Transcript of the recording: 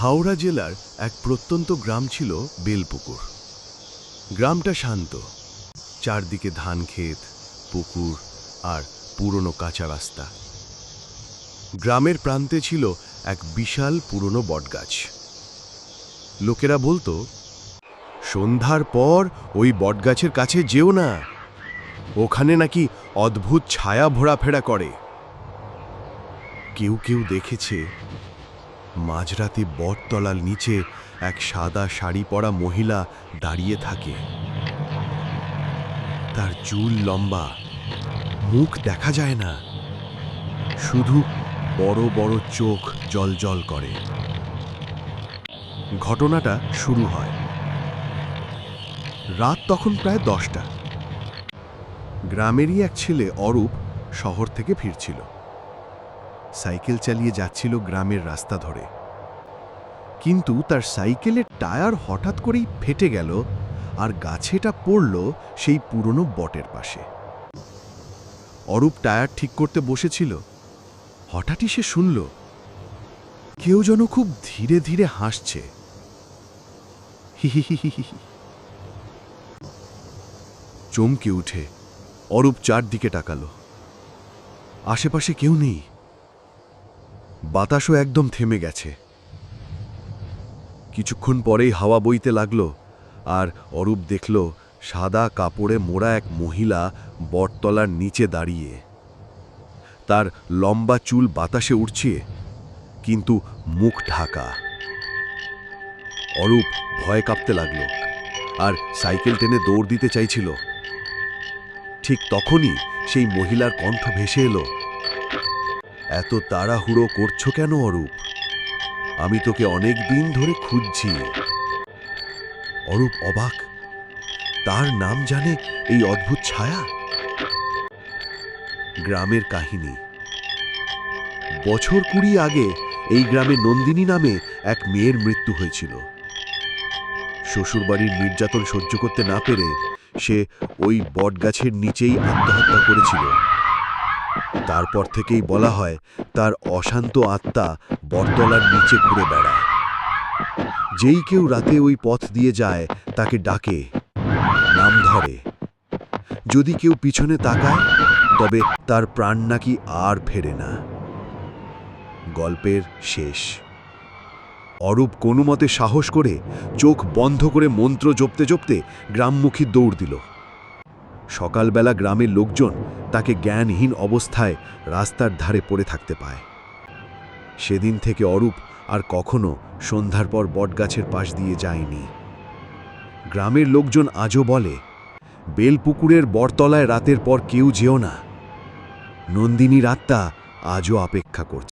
হাওড়া জেলার এক প্রত্যন্ত গ্রাম ছিল বেলপুকুর। গ্রামটা শান্ত। চারদিকে ধান ক্ষেত, পুকুর আর পুরনো কাঁচা রাস্তা। গ্রামের প্রান্তে ছিল এক বিশাল পুরনো বটগাছ। লোকেরা বলতো, সন্ধ্যার পর ওই বটগাছের কাছে যেও না। ওখানে নাকি অদ্ভুত ছায়া ভোড়াফেরা করে। কেউ কেউ দেখেছে মাঝরাতে বটতলার নিচে এক সাদা শাড়ি পরা মহিলা দাঁড়িয়ে থাকে। তার চুল লম্বা, মুখ দেখা যায় না। শুধু বড় বড় চোখ জলজল করে। ঘটনাটা শুরু হয়। রাত তখন প্রায় দশটা। গ্রামেরই এক ছেলে অরূপ শহর থেকে ফিরছিল। সাইকেল চালিয়ে যাচ্ছিল গ্রামের রাস্তা ধরে। কিন্তু তার সাইকেলের টায়ার হঠাৎ করেই ফেটে গেল আর গাছেটা পড়ল সেই পুরনো বটের পাশে। অরূপ টায়ার ঠিক করতে বসেছিল। হঠাৎই সে শুনল, কেউ যেন খুব ধীরে ধীরে হাসছে। চমকে উঠে অরূপ চারদিকে তাকালো। আশেপাশে কেউ নেই। বাতাসও একদম থেমে গেছে। কিছুক্ষণ পরেই হাওয়া বইতে লাগল আর অরূপ দেখল সাদা কাপড়ে মোড়া এক মহিলা বটতলার নিচে দাঁড়িয়ে। তার লম্বা চুল বাতাসে উড়ছে, কিন্তু মুখ ঢাকা। অরূপ ভয় কাঁপতে লাগল আর সাইকেল টেনে দৌড় দিতে চাইছিল। ঠিক তখনই সেই মহিলার কণ্ঠ ভেসে এলো। এত তাড়াহুড়ো করছ কেন অরূপ? আমি তোকে অনেক দিন ধরে খুঁজছি। অরূপ অবাক। তার নাম জানে এই অদ্ভুত ছায়া? গ্রামের কাহিনী। বছর কুড়ি আগে এই গ্রামে নন্দিনী নামে এক মেয়ের মৃত্যু হয়েছিল। শ্বশুরবাড়ির নির্যাতন সহ্য করতে না পেরে সে ওই বটগাছের নিচেই আত্মহত্যা করেছিল। তারপর থেকেই বলা হয়, তার অশান্ত আত্মা বটতলার নিচে ঘুরে বেড়ায়। যেই কেউ রাতে ওই পথ দিয়ে যায়, তাকে ডাকে, নাম ধরে। যদি কেউ পিছনে তাকায়, তবে তার প্রাণ নাকি আর ফেরে না। গল্পের শেষ। অরূপ কোনো মতে সাহস করে চোখ বন্ধ করে মন্ত্র জপতে জপতে গ্রামমুখী দৌড় দিল। সকালবেলা গ্রামের লোকজন তাকে জ্ঞানহীন অবস্থায় রাস্তার ধারে পড়ে থাকতে পায়। সেদিন থেকে অরূপ আর কখনো সন্ধ্যার পর বটগাছের পাশ দিয়ে যায়নি। গ্রামের লোকজন আজও বলে, বেলপুকুরের বটতলায় রাতের পর কেউ যেও না। নন্দিনীর আত্মা আজও অপেক্ষা করছে।